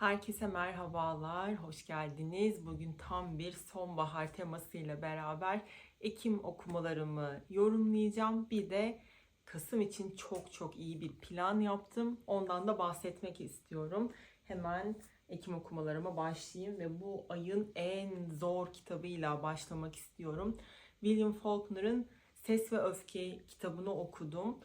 Herkese merhabalar, hoş geldiniz. Bugün tam bir sonbahar temasıyla beraber Ekim okumalarımı yorumlayacağım. Bir de Kasım için çok çok iyi bir plan yaptım. Ondan da bahsetmek istiyorum. Hemen Ekim okumalarıma başlayayım ve bu ayın en zor kitabıyla başlamak istiyorum. William Faulkner'ın Ses ve Öfke kitabını okudum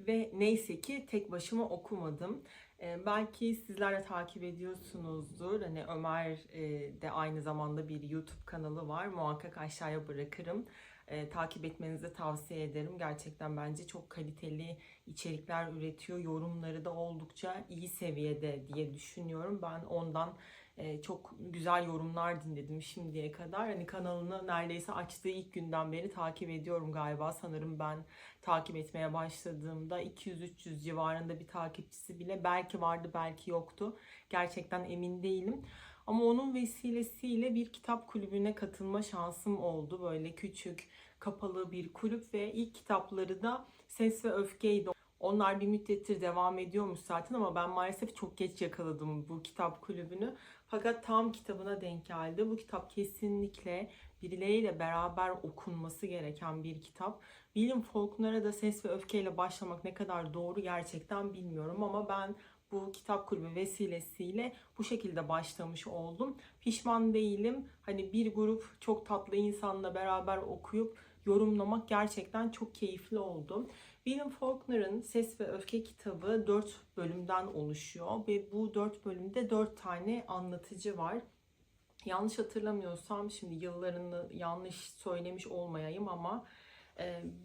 ve neyse ki tek başıma okumadım. Ee, belki sizler de takip ediyorsunuzdur. Hani Ömer e, de aynı zamanda bir YouTube kanalı var. Muhakkak aşağıya bırakırım. Ee, takip etmenizi tavsiye ederim. Gerçekten bence çok kaliteli içerikler üretiyor. Yorumları da oldukça iyi seviyede diye düşünüyorum. Ben ondan e, çok güzel yorumlar dinledim şimdiye kadar. Hani kanalını neredeyse açtığı ilk günden beri takip ediyorum galiba. Sanırım ben takip etmeye başladığımda 200-300 civarında bir takipçisi bile belki vardı belki yoktu. Gerçekten emin değilim. Ama onun vesilesiyle bir kitap kulübüne katılma şansım oldu. Böyle küçük, kapalı bir kulüp ve ilk kitapları da Ses ve Öfke'ydi. Onlar bir müddettir devam ediyormuş zaten ama ben maalesef çok geç yakaladım bu kitap kulübünü. Fakat tam kitabına denk geldi. Bu kitap kesinlikle birileriyle beraber okunması gereken bir kitap. William Faulkner'a da Ses ve Öfkeyle başlamak ne kadar doğru gerçekten bilmiyorum ama ben bu kitap kulübü vesilesiyle bu şekilde başlamış oldum. Pişman değilim. Hani bir grup çok tatlı insanla beraber okuyup yorumlamak gerçekten çok keyifli oldu. William Faulkner'ın Ses ve Öfke kitabı 4 bölümden oluşuyor ve bu 4 bölümde 4 tane anlatıcı var. Yanlış hatırlamıyorsam şimdi yıllarını yanlış söylemiş olmayayım ama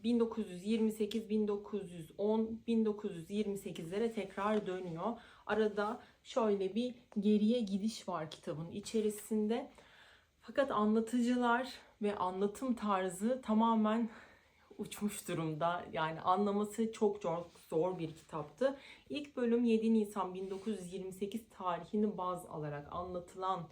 1928, 1910, 1928'lere tekrar dönüyor. Arada şöyle bir geriye gidiş var kitabın içerisinde. Fakat anlatıcılar ve anlatım tarzı tamamen uçmuş durumda. Yani anlaması çok çok zor bir kitaptı. İlk bölüm 7 Nisan 1928 tarihini baz alarak anlatılan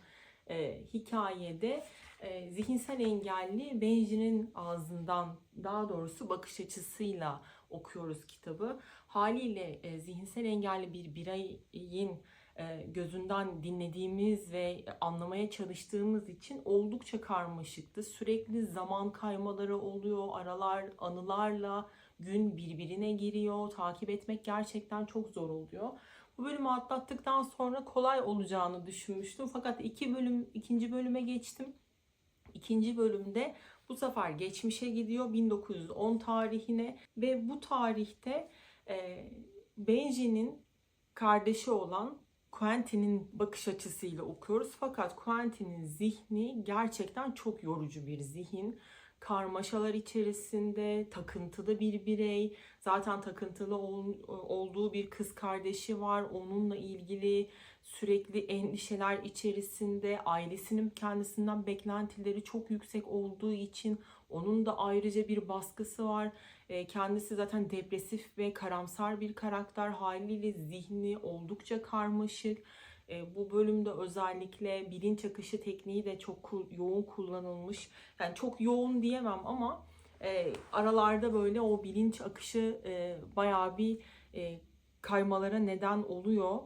e, hikayede e, zihinsel engelli Benji'nin ağzından daha doğrusu bakış açısıyla okuyoruz kitabı. Haliyle e, zihinsel engelli bir bireyin e, gözünden dinlediğimiz ve anlamaya çalıştığımız için oldukça karmaşıktı. Sürekli zaman kaymaları oluyor, aralar anılarla gün birbirine giriyor. Takip etmek gerçekten çok zor oluyor. Bu bölümü atlattıktan sonra kolay olacağını düşünmüştüm. Fakat iki bölüm, ikinci bölüme geçtim. İkinci bölümde bu sefer geçmişe gidiyor 1910 tarihine ve bu tarihte e, Benji'nin kardeşi olan Quentin'in bakış açısıyla okuyoruz. Fakat Quentin'in zihni gerçekten çok yorucu bir zihin. Karmaşalar içerisinde takıntılı bir birey. Zaten takıntılı ol, olduğu bir kız kardeşi var. Onunla ilgili sürekli endişeler içerisinde. Ailesinin kendisinden beklentileri çok yüksek olduğu için onun da ayrıca bir baskısı var. Kendisi zaten depresif ve karamsar bir karakter haliyle zihni oldukça karmaşık. Bu bölümde özellikle bilinç akışı tekniği de çok yoğun kullanılmış. Yani çok yoğun diyemem ama aralarda böyle o bilinç akışı bayağı bir kaymalara neden oluyor.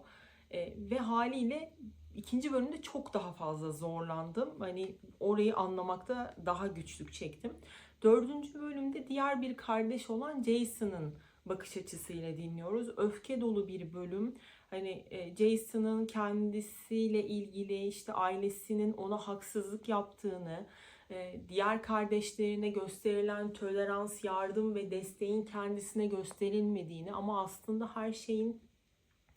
Ve haliyle ikinci bölümde çok daha fazla zorlandım. Hani orayı anlamakta daha güçlük çektim. Dördüncü bölümde diğer bir kardeş olan Jason'ın bakış açısıyla dinliyoruz. Öfke dolu bir bölüm. Hani e, Jason'ın kendisiyle ilgili işte ailesinin ona haksızlık yaptığını, e, diğer kardeşlerine gösterilen tolerans, yardım ve desteğin kendisine gösterilmediğini ama aslında her şeyin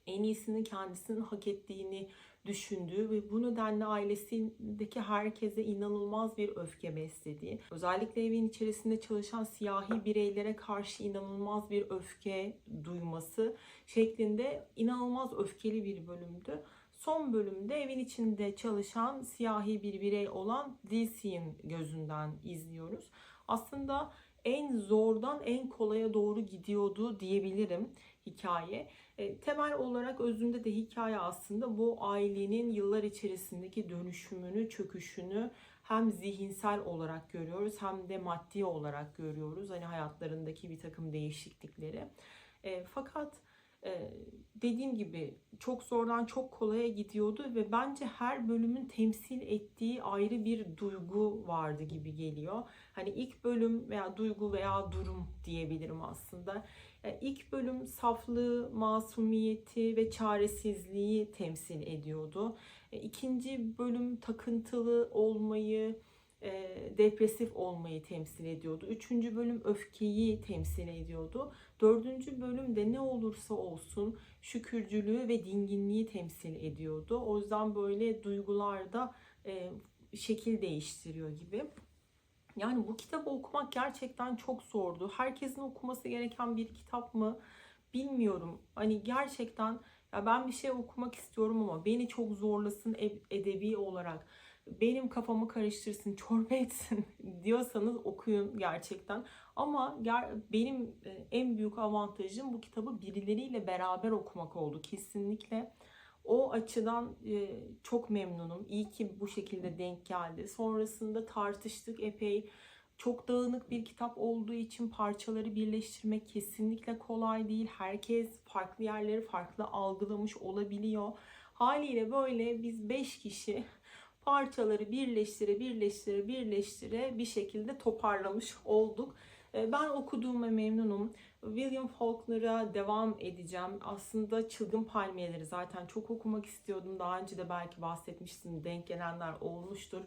en iyisini kendisinin hak ettiğini düşündüğü ve bu nedenle ailesindeki herkese inanılmaz bir öfke beslediği, özellikle evin içerisinde çalışan siyahi bireylere karşı inanılmaz bir öfke duyması şeklinde inanılmaz öfkeli bir bölümdü. Son bölümde evin içinde çalışan siyahi bir birey olan Dilsi'nin gözünden izliyoruz. Aslında en zordan en kolaya doğru gidiyordu diyebilirim hikaye. E, temel olarak özünde de hikaye aslında bu ailenin yıllar içerisindeki dönüşümünü, çöküşünü hem zihinsel olarak görüyoruz hem de maddi olarak görüyoruz. Hani hayatlarındaki bir takım değişiklikleri. E, fakat dediğim gibi çok zordan çok kolaya gidiyordu ve bence her bölümün temsil ettiği ayrı bir duygu vardı gibi geliyor. Hani ilk bölüm veya duygu veya durum diyebilirim aslında. Yani ilk bölüm saflığı, masumiyeti ve çaresizliği temsil ediyordu. İkinci bölüm takıntılı olmayı, e, depresif olmayı temsil ediyordu. Üçüncü bölüm öfkeyi temsil ediyordu. Dördüncü bölümde ne olursa olsun şükürcülüğü ve dinginliği temsil ediyordu. O yüzden böyle duygularda e, şekil değiştiriyor gibi. Yani bu kitabı okumak gerçekten çok zordu. Herkesin okuması gereken bir kitap mı bilmiyorum. Hani gerçekten ya ben bir şey okumak istiyorum ama beni çok zorlasın ed- edebi olarak. Benim kafamı karıştırsın, çorba etsin diyorsanız okuyun gerçekten. Ama benim e, en büyük avantajım bu kitabı birileriyle beraber okumak oldu kesinlikle. O açıdan e, çok memnunum. İyi ki bu şekilde denk geldi. Sonrasında tartıştık epey. Çok dağınık bir kitap olduğu için parçaları birleştirmek kesinlikle kolay değil. Herkes farklı yerleri farklı algılamış olabiliyor. Haliyle böyle biz 5 kişi parçaları birleştire birleştire birleştire bir şekilde toparlamış olduk. E, Ben okuduğuma memnunum. William Faulkner'a devam edeceğim. Aslında Çılgın Palmiyeleri zaten çok okumak istiyordum. Daha önce de belki bahsetmiştim. Denk gelenler olmuştur.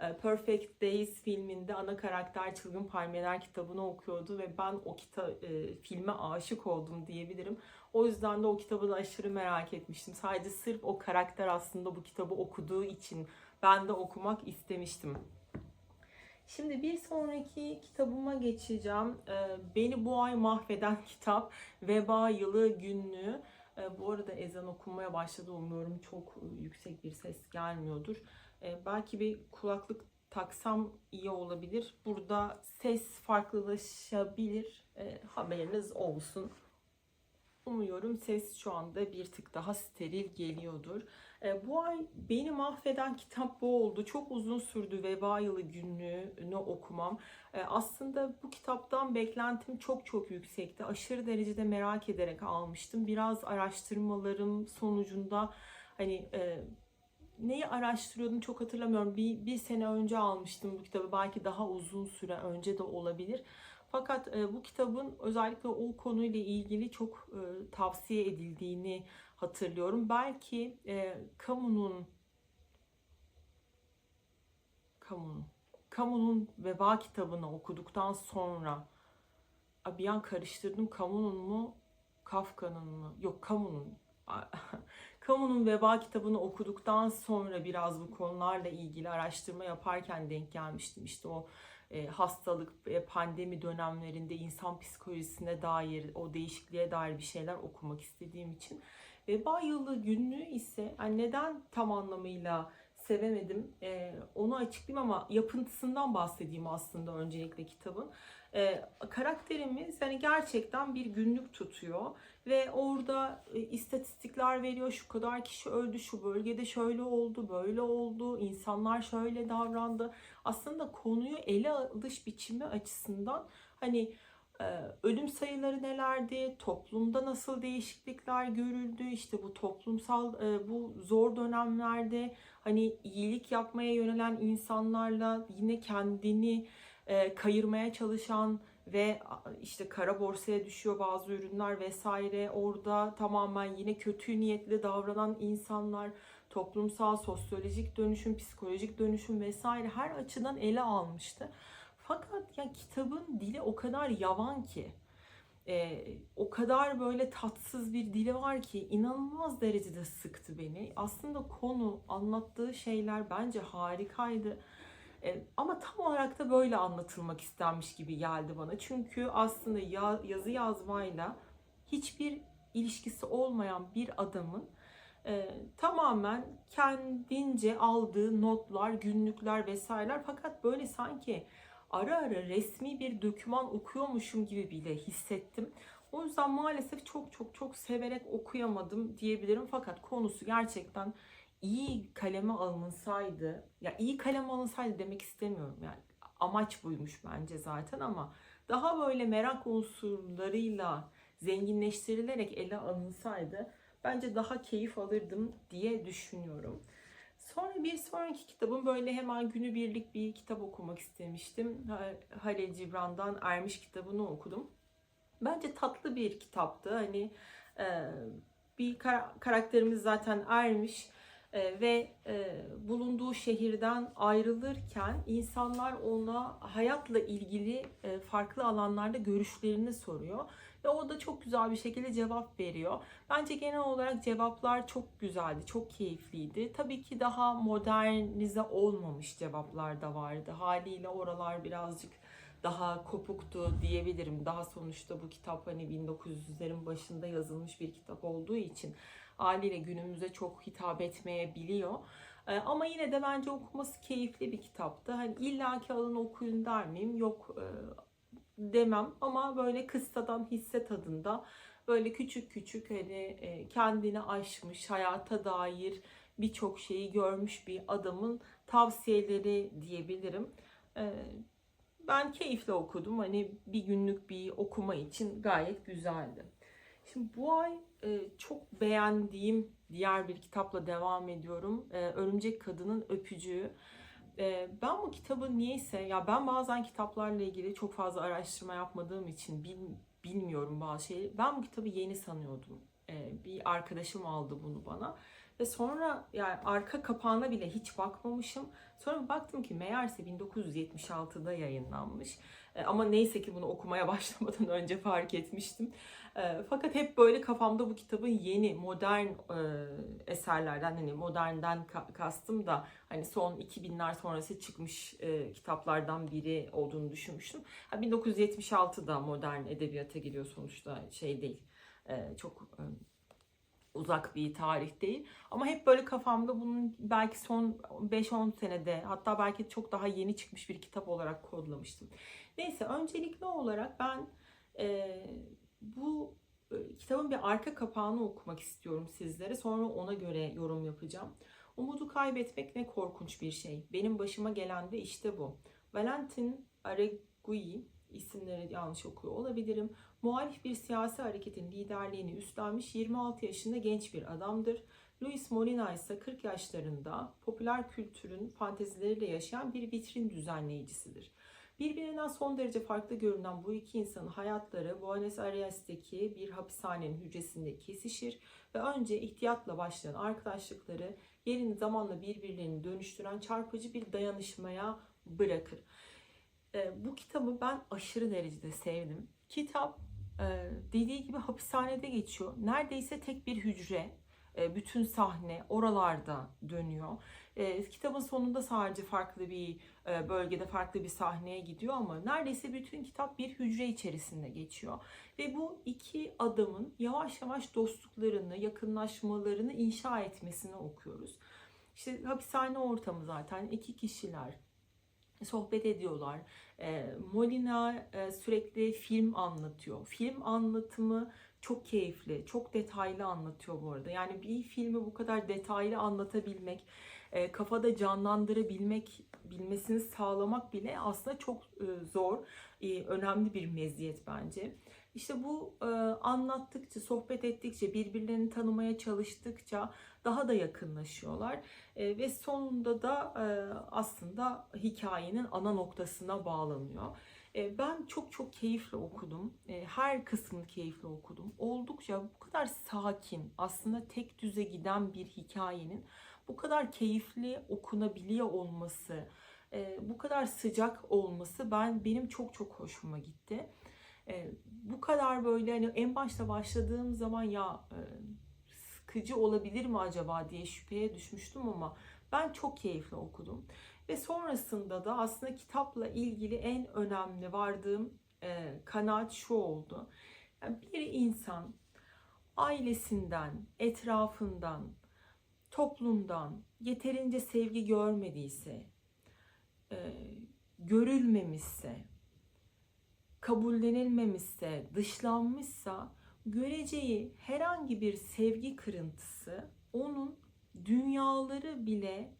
E, Perfect Days filminde ana karakter Çılgın Palmiyeler kitabını okuyordu ve ben o kita e, filme aşık oldum diyebilirim. O yüzden de o kitabı da aşırı merak etmiştim. Sadece sırf o karakter aslında bu kitabı okuduğu için ben de okumak istemiştim. Şimdi bir sonraki kitabıma geçeceğim. Ee, Beni bu ay mahveden kitap Veba Yılı Günlüğü. Ee, Bu arada ezan okunmaya başladı. Umuyorum çok yüksek bir ses gelmiyordur. Ee, Belki bir kulaklık taksam iyi olabilir. Burada ses farklılaşabilir. Haberiniz olsun. Umuyorum ses şu anda bir tık daha steril geliyordur. E, bu ay beni mahveden kitap bu oldu. Çok uzun sürdü Veba Yılı günlüğünü okumam. E, aslında bu kitaptan beklentim çok çok yüksekti. Aşırı derecede merak ederek almıştım. Biraz araştırmalarım sonucunda hani e, neyi araştırıyordum çok hatırlamıyorum. Bir, bir sene önce almıştım bu kitabı. Belki daha uzun süre önce de olabilir. Fakat e, bu kitabın özellikle o konuyla ilgili çok e, tavsiye edildiğini hatırlıyorum. Belki e, kamunun kamunun kamunun veba kitabını okuduktan sonra bir an karıştırdım. Kamunun mu Kafka'nın mı? Yok kamunun. Kamunun veba kitabını okuduktan sonra biraz bu konularla ilgili araştırma yaparken denk gelmiştim. İşte o e, hastalık, e, pandemi dönemlerinde insan psikolojisine dair, o değişikliğe dair bir şeyler okumak istediğim için. Veba yılı günlüğü ise yani neden tam anlamıyla sevemedim e, onu açıklayayım ama yapıntısından bahsedeyim aslında öncelikle kitabın. E, karakterimiz yani gerçekten bir günlük tutuyor ve orada e, istatistikler veriyor. Şu kadar kişi öldü, şu bölgede şöyle oldu, böyle oldu, insanlar şöyle davrandı. Aslında konuyu ele alış biçimi açısından hani ölüm sayıları nelerdi, toplumda nasıl değişiklikler görüldü, işte bu toplumsal e, bu zor dönemlerde hani iyilik yapmaya yönelen insanlarla yine kendini e, kayırmaya çalışan ve işte kara borsaya düşüyor bazı ürünler vesaire. Orada tamamen yine kötü niyetli davranan insanlar, toplumsal, sosyolojik dönüşüm, psikolojik dönüşüm vesaire her açıdan ele almıştı. Fakat ya kitabın dili o kadar yavan ki, e, o kadar böyle tatsız bir dili var ki inanılmaz derecede sıktı beni. Aslında konu, anlattığı şeyler bence harikaydı. E, ama tam olarak da böyle anlatılmak istenmiş gibi geldi bana. Çünkü aslında ya, yazı yazmayla hiçbir ilişkisi olmayan bir adamın e, tamamen kendince aldığı notlar, günlükler vesaireler fakat böyle sanki ara ara resmi bir doküman okuyormuşum gibi bile hissettim. O yüzden maalesef çok çok çok severek okuyamadım diyebilirim. Fakat konusu gerçekten iyi kaleme alınsaydı, ya iyi kaleme alınsaydı demek istemiyorum yani amaç buymuş bence zaten ama daha böyle merak unsurlarıyla zenginleştirilerek ele alınsaydı bence daha keyif alırdım diye düşünüyorum. Sonra bir sonraki kitabım böyle hemen günübirlik bir kitap okumak istemiştim. Ha- Halil Cibran'dan Ermiş kitabını okudum. Bence tatlı bir kitaptı. Hani e, bir kar- karakterimiz zaten ermiş e, ve e, bulunduğu şehirden ayrılırken insanlar ona hayatla ilgili farklı alanlarda görüşlerini soruyor ve o da çok güzel bir şekilde cevap veriyor. Bence genel olarak cevaplar çok güzeldi, çok keyifliydi. Tabii ki daha modernize olmamış cevaplar da vardı. Haliyle oralar birazcık daha kopuktu diyebilirim. Daha sonuçta bu kitap hani 1900'lerin başında yazılmış bir kitap olduğu için haliyle günümüze çok hitap etmeyebiliyor. Ee, Ama yine de bence okuması keyifli bir kitaptı. Hani illaki alın okuyun der miyim? Yok e, demem ama böyle kıssadan hisse tadında böyle küçük küçük hani e, kendini aşmış, hayata dair birçok şeyi görmüş bir adamın tavsiyeleri diyebilirim. Ee, ben keyifle okudum. Hani bir günlük bir okuma için gayet güzeldi. Şimdi bu ay e, çok beğendiğim diğer bir kitapla devam ediyorum. E, Örümcek Kadının Öpücüğü. Ben bu kitabı niyeyse ya ben bazen kitaplarla ilgili çok fazla araştırma yapmadığım için bil- bilmiyorum bazı şeyleri. Ben bu kitabı yeni sanıyordum. Bir arkadaşım aldı bunu bana. Ve sonra yani arka kapağına bile hiç bakmamışım. Sonra baktım ki meğerse 1976'da yayınlanmış. E, ama neyse ki bunu okumaya başlamadan önce fark etmiştim. E, fakat hep böyle kafamda bu kitabın yeni, modern e, eserlerden, hani modernden ka- kastım da hani son 2000'ler sonrası çıkmış kitaplardan biri olduğunu düşünmüştüm. Ha, 1976'da modern edebiyata giriyor sonuçta şey değil. Çok uzak bir tarih değil. Ama hep böyle kafamda bunun belki son 5-10 senede hatta belki çok daha yeni çıkmış bir kitap olarak kodlamıştım. Neyse öncelikli olarak ben e, bu e, kitabın bir arka kapağını okumak istiyorum sizlere. Sonra ona göre yorum yapacağım. Umudu kaybetmek ne korkunç bir şey. Benim başıma gelen de işte bu. Valentin Aregui isimleri yanlış okuyor olabilirim. Muhalif bir siyasi hareketin liderliğini üstlenmiş 26 yaşında genç bir adamdır. Luis Molina ise 40 yaşlarında popüler kültürün fantezileriyle yaşayan bir vitrin düzenleyicisidir. Birbirinden son derece farklı görünen bu iki insanın hayatları Buenos Aires'teki bir hapishanenin hücresinde kesişir ve önce ihtiyatla başlayan arkadaşlıkları yerini zamanla birbirlerini dönüştüren çarpıcı bir dayanışmaya bırakır. E, bu kitabı ben aşırı derecede sevdim. Kitap dediği gibi hapishanede geçiyor. Neredeyse tek bir hücre, e, bütün sahne oralarda dönüyor. E, kitabın sonunda sadece farklı bir e, bölgede farklı bir sahneye gidiyor ama neredeyse bütün kitap bir hücre içerisinde geçiyor. Ve bu iki adamın yavaş yavaş dostluklarını, yakınlaşmalarını inşa etmesini okuyoruz. İşte hapishane ortamı zaten iki kişiler sohbet ediyorlar. E, Molina e, sürekli film anlatıyor. Film anlatımı çok keyifli, çok detaylı anlatıyor bu arada. Yani bir filmi bu kadar detaylı anlatabilmek, e, kafada canlandırabilmek, bilmesini sağlamak bile aslında çok e, zor, önemli bir meziyet bence. İşte bu e, anlattıkça, sohbet ettikçe, birbirlerini tanımaya çalıştıkça daha da yakınlaşıyorlar. E, ve sonunda da e, aslında hikayenin ana noktasına bağlanıyor. E, ben çok çok keyifle okudum. E, her kısmını keyifle okudum. Oldukça bu kadar sakin, aslında tek düze giden bir hikayenin bu kadar keyifli okunabiliyor olması, e, bu kadar sıcak olması ben benim çok çok hoşuma gitti. E, bu kadar böyle hani en başta başladığım zaman ya e, sıkıcı olabilir mi acaba diye şüpheye düşmüştüm ama ben çok keyifli okudum. Ve sonrasında da aslında kitapla ilgili en önemli vardığım e, kanaat şu oldu. Bir insan ailesinden, etrafından, toplumdan yeterince sevgi görmediyse, e, görülmemişse, kabullenilmemişse, dışlanmışsa göreceği herhangi bir sevgi kırıntısı onun dünyaları bile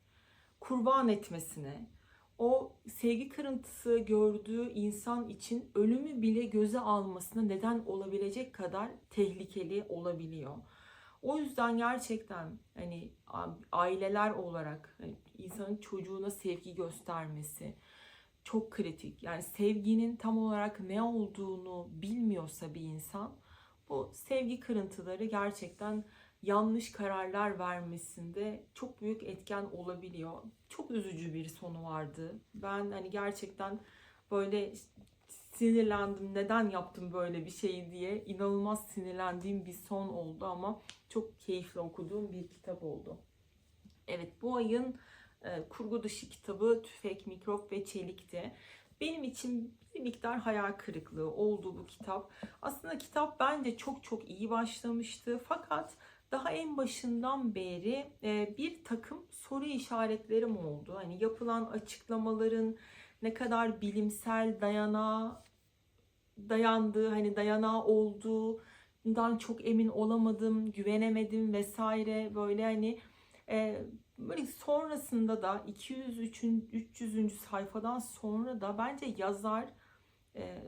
kurban etmesine, o sevgi kırıntısı gördüğü insan için ölümü bile göze almasına neden olabilecek kadar tehlikeli olabiliyor. O yüzden gerçekten hani aileler olarak hani insanın çocuğuna sevgi göstermesi çok kritik. Yani sevginin tam olarak ne olduğunu bilmiyorsa bir insan bu sevgi kırıntıları gerçekten yanlış kararlar vermesinde çok büyük etken olabiliyor. Çok üzücü bir sonu vardı. Ben hani gerçekten böyle sinirlendim. Neden yaptım böyle bir şeyi diye inanılmaz sinirlendiğim bir son oldu ama çok keyifli okuduğum bir kitap oldu. Evet bu ayın kurgu dışı kitabı Tüfek, Mikrop ve Çelik'ti. Benim için bir miktar hayal kırıklığı oldu bu kitap. Aslında kitap bence çok çok iyi başlamıştı. Fakat daha en başından beri e, bir takım soru işaretlerim oldu. Hani yapılan açıklamaların ne kadar bilimsel dayanağı dayandığı, hani dayanağı olduğundan çok emin olamadım, güvenemedim vesaire böyle hani e, böyle sonrasında da 203. 300. sayfadan sonra da bence yazar e,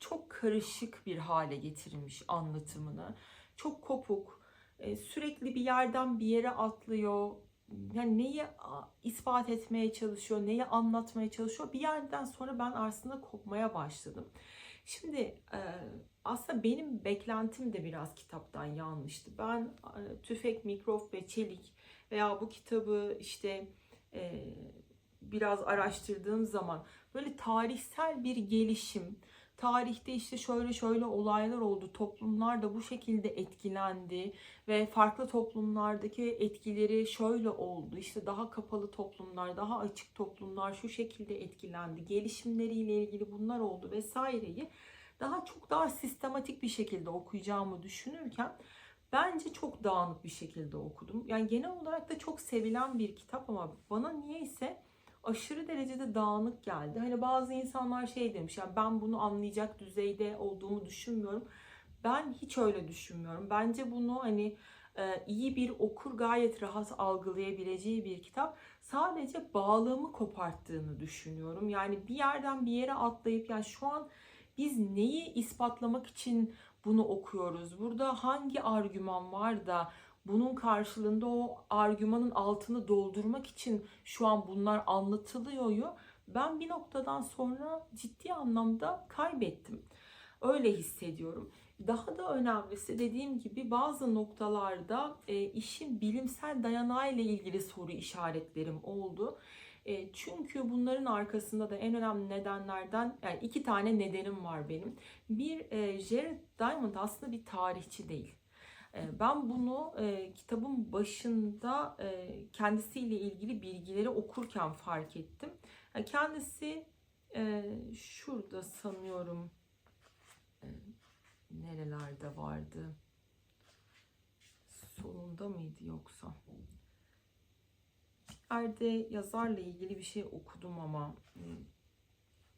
çok karışık bir hale getirmiş anlatımını. Çok kopuk, e, sürekli bir yerden bir yere atlıyor. Yani neyi ispat etmeye çalışıyor, neyi anlatmaya çalışıyor. Bir yerden sonra ben aslında kopmaya başladım. Şimdi e, aslında benim beklentim de biraz kitaptan yanlıştı. Ben e, tüfek, mikrop ve çelik veya bu kitabı işte e, biraz araştırdığım zaman böyle tarihsel bir gelişim, tarihte işte şöyle şöyle olaylar oldu, toplumlar da bu şekilde etkilendi ve farklı toplumlardaki etkileri şöyle oldu. İşte daha kapalı toplumlar, daha açık toplumlar şu şekilde etkilendi. Gelişimleriyle ilgili bunlar oldu vesaireyi daha çok daha sistematik bir şekilde okuyacağımı düşünürken bence çok dağınık bir şekilde okudum. Yani genel olarak da çok sevilen bir kitap ama bana niyeyse aşırı derecede dağınık geldi. Hani bazı insanlar şey demiş yani ben bunu anlayacak düzeyde olduğumu düşünmüyorum. Ben hiç öyle düşünmüyorum. Bence bunu hani e, iyi bir okur gayet rahat algılayabileceği bir kitap. Sadece bağlamı koparttığını düşünüyorum. Yani bir yerden bir yere atlayıp yani şu an biz neyi ispatlamak için bunu okuyoruz? Burada hangi argüman var da bunun karşılığında o argümanın altını doldurmak için şu an bunlar anlatılıyor. Ben bir noktadan sonra ciddi anlamda kaybettim. Öyle hissediyorum. Daha da önemlisi dediğim gibi bazı noktalarda e, işin bilimsel dayanağı ile ilgili soru işaretlerim oldu. E, çünkü bunların arkasında da en önemli nedenlerden yani iki tane nedenim var benim. Bir e, Jared Diamond aslında bir tarihçi değil. E, ben bunu e, kitabın başında e, kendisiyle ilgili bilgileri okurken fark ettim. Yani kendisi e, şurada sanıyorum e, nerelerde vardı? Sonunda mıydı yoksa? Yerde yazarla ilgili bir şey okudum ama e,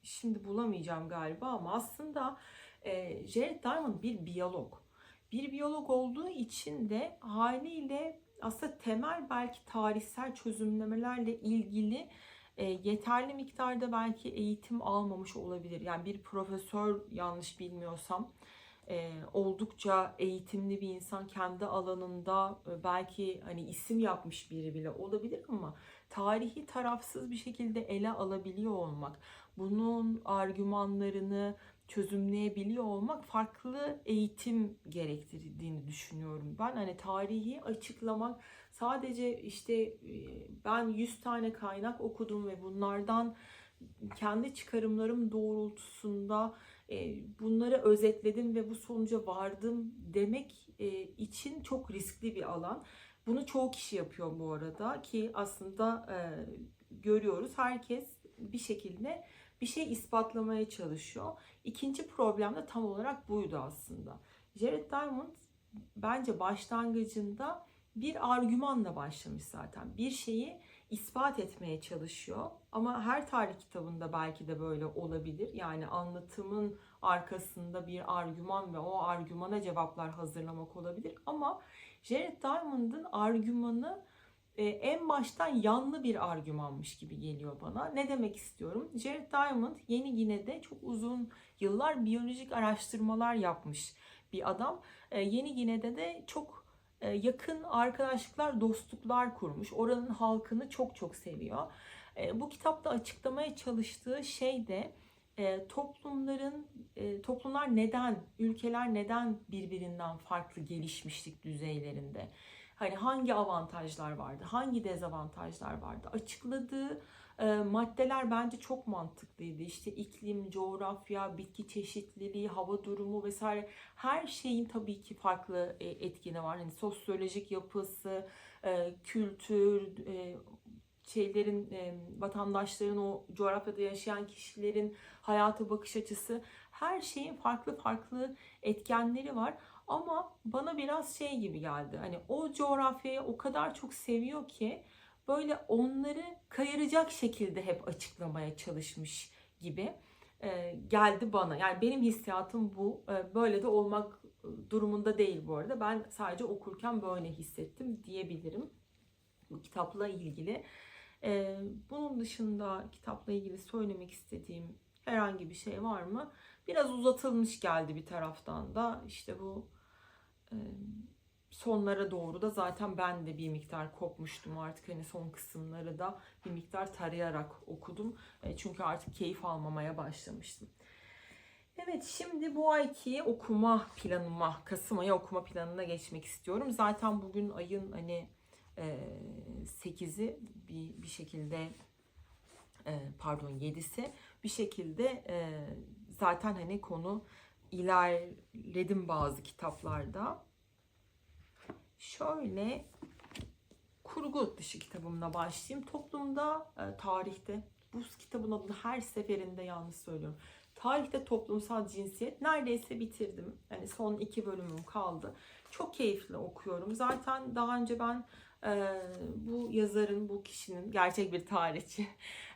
şimdi bulamayacağım galiba ama aslında e, Jared Diamond bir biyolog. Bir biyolog olduğu için de haliyle aslında temel belki tarihsel çözümlemelerle ilgili e, yeterli miktarda belki eğitim almamış olabilir. Yani bir profesör yanlış bilmiyorsam e, oldukça eğitimli bir insan kendi alanında e, belki hani isim yapmış biri bile olabilir ama tarihi tarafsız bir şekilde ele alabiliyor olmak, bunun argümanlarını çözümleyebiliyor olmak farklı eğitim gerektirdiğini düşünüyorum. Ben hani tarihi açıklamak sadece işte e, ben 100 tane kaynak okudum ve bunlardan kendi çıkarımlarım doğrultusunda bunları özetledim ve bu sonuca vardım demek e, için çok riskli bir alan. Bunu çoğu kişi yapıyor bu arada ki aslında e, görüyoruz herkes bir şekilde bir şey ispatlamaya çalışıyor. İkinci problem de tam olarak buydu aslında. Jared Diamond bence başlangıcında bir argümanla başlamış zaten. Bir şeyi ispat etmeye çalışıyor. Ama her tarih kitabında belki de böyle olabilir. Yani anlatımın arkasında bir argüman ve o argümana cevaplar hazırlamak olabilir. Ama Jared Diamond'ın argümanı e, en baştan yanlı bir argümanmış gibi geliyor bana. Ne demek istiyorum? Jared Diamond Yeni Gine'de çok uzun yıllar biyolojik araştırmalar yapmış bir adam. E, Yeni Gine'de de çok yakın arkadaşlıklar, dostluklar kurmuş. Oranın halkını çok çok seviyor. E, bu kitapta açıklamaya çalıştığı şey de e, toplumların e, toplumlar neden, ülkeler neden birbirinden farklı gelişmişlik düzeylerinde? Hani hangi avantajlar vardı, hangi dezavantajlar vardı? Açıkladığı e, maddeler bence çok mantıklıydı. İşte iklim, coğrafya, bitki çeşitliliği, hava durumu vesaire her şeyin tabii ki farklı e, var. Hani sosyolojik yapısı, e, kültür, e, şeylerin e, vatandaşların o coğrafyada yaşayan kişilerin hayata bakış açısı her şeyin farklı farklı etkenleri var ama bana biraz şey gibi geldi hani o coğrafyayı o kadar çok seviyor ki böyle onları kayıracak şekilde hep açıklamaya çalışmış gibi e, geldi bana yani benim hissiyatım bu E, böyle de olmak durumunda değil bu arada ben sadece okurken böyle hissettim diyebilirim bu kitapla ilgili. Ee, bunun dışında kitapla ilgili söylemek istediğim herhangi bir şey var mı? Biraz uzatılmış geldi bir taraftan da. İşte bu e, sonlara doğru da zaten ben de bir miktar kopmuştum artık hani son kısımları da bir miktar tarayarak okudum. E, çünkü artık keyif almamaya başlamıştım. Evet şimdi bu ayki okuma planıma, Kasım ayı okuma planına geçmek istiyorum. Zaten bugün ayın hani 8'i bir, bir şekilde pardon 7'si bir şekilde zaten hani konu ilerledim bazı kitaplarda. Şöyle kurgu dışı kitabımla başlayayım. Toplumda, tarihte bu kitabın adını her seferinde yanlış söylüyorum. Tarihte toplumsal cinsiyet neredeyse bitirdim. Yani son iki bölümüm kaldı. Çok keyifli okuyorum. Zaten daha önce ben ee, bu yazarın, bu kişinin gerçek bir tarihçi.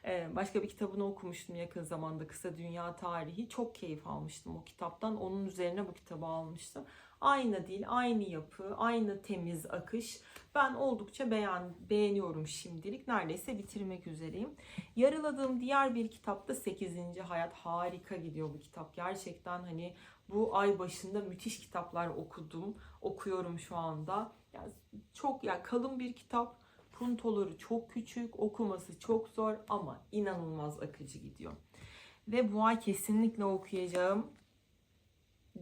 Ee, başka bir kitabını okumuştum yakın zamanda Kısa Dünya Tarihi. Çok keyif almıştım o kitaptan. Onun üzerine bu kitabı almıştım. Aynı dil, aynı yapı, aynı temiz akış. Ben oldukça beğen, beğeniyorum şimdilik. Neredeyse bitirmek üzereyim. Yarıladığım diğer bir kitapta 8. Hayat. Harika gidiyor bu kitap. Gerçekten hani bu ay başında müthiş kitaplar okudum. Okuyorum şu anda. Yani çok ya yani kalın bir kitap. Puntoları çok küçük, okuması çok zor ama inanılmaz akıcı gidiyor. Ve bu ay kesinlikle okuyacağım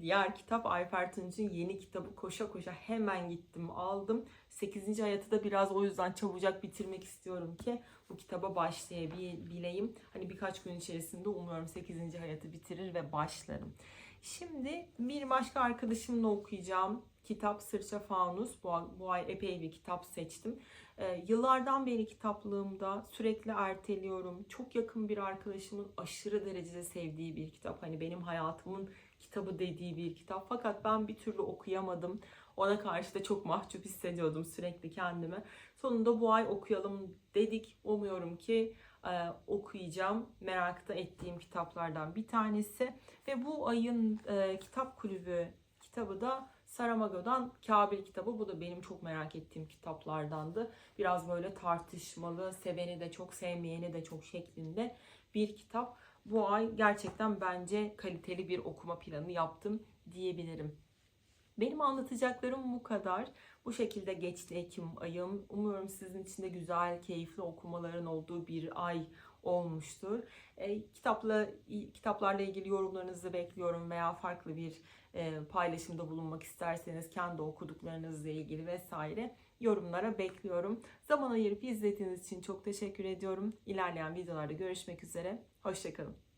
diğer kitap Ayfer Tunç'un yeni kitabı koşa koşa hemen gittim aldım. 8. hayatı da biraz o yüzden çabucak bitirmek istiyorum ki bu kitaba başlayabileyim. Hani birkaç gün içerisinde umuyorum 8. hayatı bitirir ve başlarım. Şimdi bir başka arkadaşımla okuyacağım kitap Sırça Faunus. Bu, bu ay epey bir kitap seçtim. Ee, yıllardan beri kitaplığımda sürekli erteliyorum. Çok yakın bir arkadaşımın aşırı derecede sevdiği bir kitap. Hani benim hayatımın kitabı dediği bir kitap. Fakat ben bir türlü okuyamadım. Ona karşı da çok mahcup hissediyordum sürekli kendimi. Sonunda bu ay okuyalım dedik. Umuyorum ki e, okuyacağım. Merakta ettiğim kitaplardan bir tanesi. Ve bu ayın e, kitap kulübü kitabı da Saramago'dan Kabil kitabı. Bu da benim çok merak ettiğim kitaplardandı. Biraz böyle tartışmalı, seveni de çok, sevmeyeni de çok şeklinde bir kitap. Bu ay gerçekten bence kaliteli bir okuma planı yaptım diyebilirim. Benim anlatacaklarım bu kadar. Bu şekilde geçti Ekim ayım. Umuyorum sizin için de güzel, keyifli okumaların olduğu bir ay olmuştur. E, kitapla kitaplarla ilgili yorumlarınızı bekliyorum veya farklı bir e, paylaşımda bulunmak isterseniz kendi okuduklarınızla ilgili vesaire yorumlara bekliyorum. Zaman ayırıp izlediğiniz için çok teşekkür ediyorum. İlerleyen videolarda görüşmek üzere. Hoşçakalın.